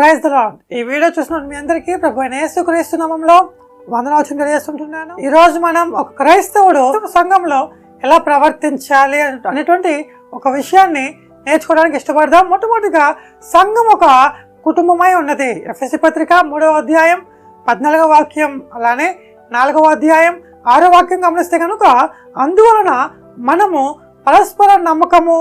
Praise the Lord ఈ video చూసిన మీ అందరికీ ప్రభు నేసు క్రీస్తు నామంలో వందనాలు తెలియజేస్తుంటున్నాను ఈ రోజు మనం ఒక క్రైస్తవుడు సంఘంలో ఎలా ప్రవర్తించాలి అనేటువంటి ఒక విషయాన్ని నేర్చుకోవడానికి ఇష్టపడదాం. మొట్టమొదటిగా సంఘం ఒక కుటుంబమై ఉన్నది. ఎఫ్ఎస్సి పత్రిక మూడవ అధ్యాయం పద్నాలుగవ వాక్యం అలానే నాలుగవ అధ్యాయం ఆరో వాక్యం గమనిస్తే కనుక అందువలన మనము పరస్పర నమ్మకము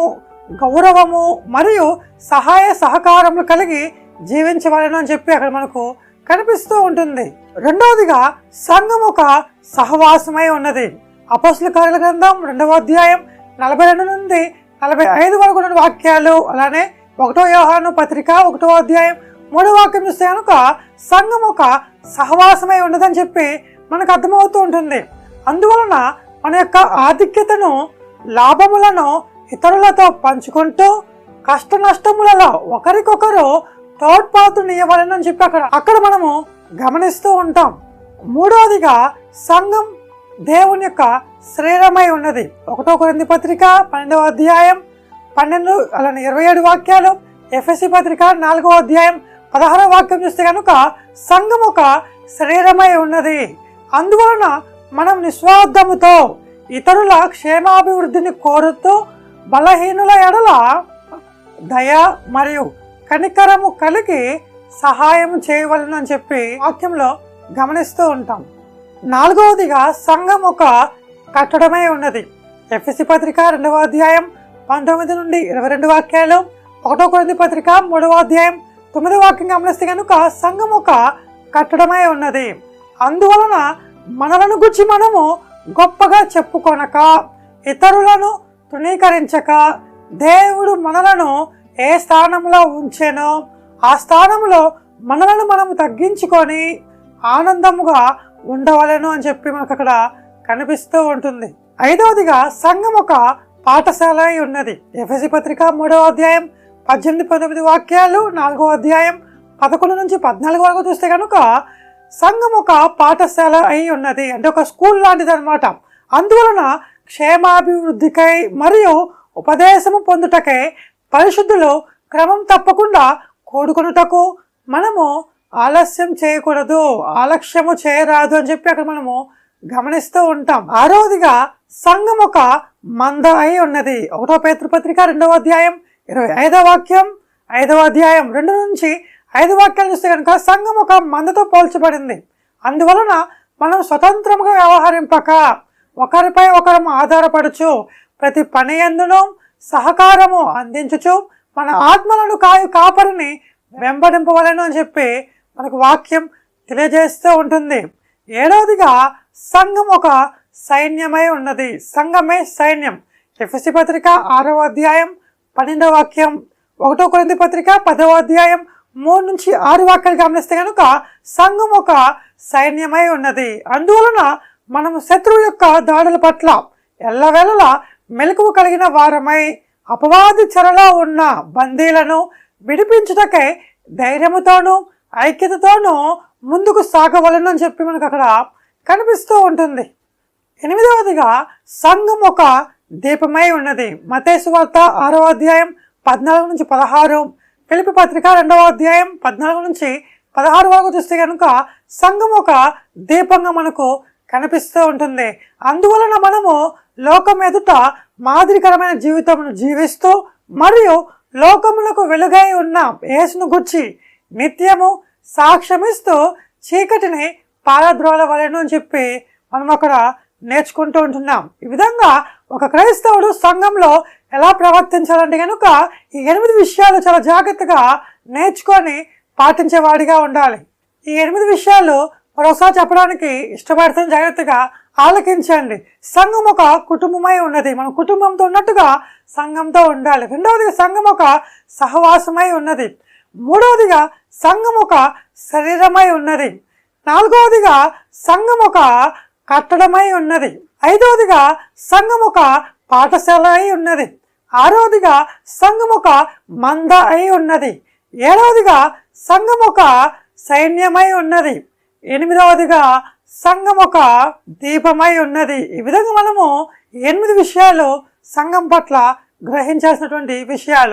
గౌరవము మరియు సహాయ సహకారములు కలిగి జీవించవలను అని చెప్పి అక్కడ మనకు కనిపిస్తూ ఉంటుంది. రెండవదిగా సంఘం ఒక సహవాసమై ఉన్నది. అపోసుల కార్యాల గ్రంథం రెండవ అధ్యాయం నలభై రెండు నుండి నలభై ఐదు వరకు ఉన్న వాక్యాలు అలానే ఒకటో వ్యవహారం పత్రిక ఒకటో అధ్యాయం మూడో వాక్యం చూస్తే కనుక సంఘం ఒక సహవాసమై ఉన్నదని చెప్పి మనకు అర్థమవుతూ ఉంటుంది. అందువలన మన యొక్క ఆధిక్యతను లాభములను ఇతరులతో పంచుకుంటూ కష్ట నష్టములలో ఒకరికొకరు తోడ్పాటునివ్వాలని చెప్పి అక్కడ అక్కడ మనము గమనిస్తూ ఉంటాం. మూడవదిగా సంఘం దేవుని యొక్క శరీరమై ఉన్నది. ఒకటో కొరింది పత్రిక పన్నెండవ అధ్యాయం పన్నెండు అలానే ఇరవై ఏడు వాక్యాలు ఎఫ్ఎస్సి పత్రిక నాలుగవ అధ్యాయం పదహారవ వాక్యం చూస్తే కనుక సంఘం ఒక శరీరమై ఉన్నది. అందువలన మనం నిస్వార్థముతో ఇతరుల క్షేమాభివృద్ధిని కోరుతూ బలహీనుల ఎడల దయ మరియు కనికరము కలిగి సహాయం చేయవలను అని చెప్పి వాక్యంలో గమనిస్తూ ఉంటాం. నాలుగవదిగా సంఘం ఒక కట్టడమే ఉన్నది. ఎఫ్ఎస్సి పత్రిక రెండవ అధ్యాయం పంతొమ్మిది నుండి ఇరవై రెండు వాక్యాలు ఒకటో కొరింది పత్రిక మూడవ అధ్యాయం తొమ్మిదవ వాక్యం గమనిస్తే కనుక సంఘం ఒక కట్టడమై ఉన్నది. అందువలన మనలను గుర్చి మనము గొప్పగా చెప్పుకొనక ఇతరులను తృణీకరించక దేవుడు మనలను ఏ స్థానంలో ఉంచానో ఆ స్థానంలో మనలను మనము తగ్గించుకొని ఆనందముగా ఉండవలను అని చెప్పి మనకు అక్కడ కనిపిస్తూ ఉంటుంది. ఐదవదిగా సంఘం ఒక పాఠశాల అయి ఉన్నది. ఎఫ్ఎసి పత్రిక మూడవ అధ్యాయం పద్దెనిమిది పంతొమ్మిది వాక్యాలు నాలుగో అధ్యాయం పదకొండు నుంచి పద్నాలుగు వరకు చూస్తే కనుక సంఘం ఒక పాఠశాల అయి ఉన్నది. అంటే ఒక స్కూల్ లాంటిది అనమాట అందువలన క్షేమాభివృద్ధికై మరియు ఉపదేశము పొందుటకై పరిశుద్ధులు క్రమం తప్పకుండా కోడుకొనుటకు మనము ఆలస్యం చేయకూడదు ఆలస్యము చేయరాదు అని చెప్పి అక్కడ మనము గమనిస్తూ ఉంటాం. ఆరోదిగా సంఘం ఒక మంద అయి ఉన్నది. ఒకటో పేతృపత్రిక రెండవ అధ్యాయం ఇరవై ఐదవ వాక్యం ఐదవ అధ్యాయం రెండు నుంచి ఐదు వాక్యాలు చూస్తే కనుక సంఘం ఒక మందతో పోల్చబడింది. అందువలన మనం స్వతంత్రంగా వ్యవహరింపక ఒకరిపై ఒకరం ఆధారపడుచు ప్రతి పని ఎందును సహకారము అందించుచు మన ఆత్మలను కాయు కాపరిని వెంబడింపవలను అని చెప్పి మనకు వాక్యం తెలియజేస్తూ ఉంటుంది. ఏడవదిగా సంఘం ఒక సైన్యమై ఉన్నది. సంఘమే సైన్యం. ఎఫ్ఎస్సి పత్రిక ఆరవ అధ్యాయం పన్నెండవ వాక్యం ఒకటో కొరింది పత్రిక పదవ అధ్యాయం మూడు నుంచి ఆరు వాక్యాలు గమనిస్తే కనుక సంఘం ఒక సైన్యమై ఉన్నది. అందువలన మనము శత్రువు యొక్క దాడుల పట్ల ఎల్లవేళలా మెలకువ కలిగిన వారమై అపవాది చెరలో ఉన్న బందీలను విడిపించుటకై ధైర్యముతోనూ ఐక్యతతోనూ ముందుకు సాగవలనని చెప్పి మనకు అక్కడ కనిపిస్తూ ఉంటుంది. ఎనిమిదవదిగా సంఘం ఒక దీపమై ఉన్నది. మతేసు వార్త ఆరవ అధ్యాయం పద్నాలుగు నుంచి పదహారు పిలిపి పత్రిక రెండవ అధ్యాయం పద్నాలుగు నుంచి పదహారు వరకు చూస్తే కనుక సంఘం ఒక దీపంగా మనకు కనిపిస్తూ ఉంటుంది. అందువలన మనము లోకం ఎదుట మాదిరికరమైన జీవితమును జీవిస్తూ మరియు లోకములకు వెలుగై ఉన్న యేసును గుర్చి నిత్యము సాక్ష్యమిస్తూ చీకటిని పారద్రోలవలను అని చెప్పి మనం అక్కడ నేర్చుకుంటూ ఉంటున్నాం. ఈ విధంగా ఒక క్రైస్తవుడు సంఘంలో ఎలా ప్రవర్తించాలంటే కనుక ఈ ఎనిమిది విషయాలు చాలా జాగ్రత్తగా నేర్చుకొని పాటించేవాడిగా ఉండాలి. ఈ ఎనిమిది విషయాలు మరోసారి చెప్పడానికి ఇష్టపడుతున్న జాగ్రత్తగా ఆలకించండి. సంఘం ఒక కుటుంబమై ఉన్నది. మన కుటుంబంతో ఉన్నట్టుగా సంఘంతో ఉండాలి. రెండవదిగా సంఘం ఒక సహవాసమై ఉన్నది. మూడవదిగా సంఘం ఒక శరీరమై ఉన్నది. నాలుగవదిగా సంఘం ఒక కట్టడమై ఉన్నది. ఐదవదిగా సంఘం ఒక పాఠశాల అయి ఉన్నది. ఆరవదిగా సంఘం ఒక మంద అయి ఉన్నది. ఏడవదిగా సంఘం ఒక సైన్యమై ఉన్నది. ఎనిమిదవదిగా సంఘం ఒక దీపమై ఉన్నది. ఈ విధంగా మనము ఎనిమిది విషయాలు సంఘం పట్ల గ్రహించాల్సినటువంటి విషయాలు.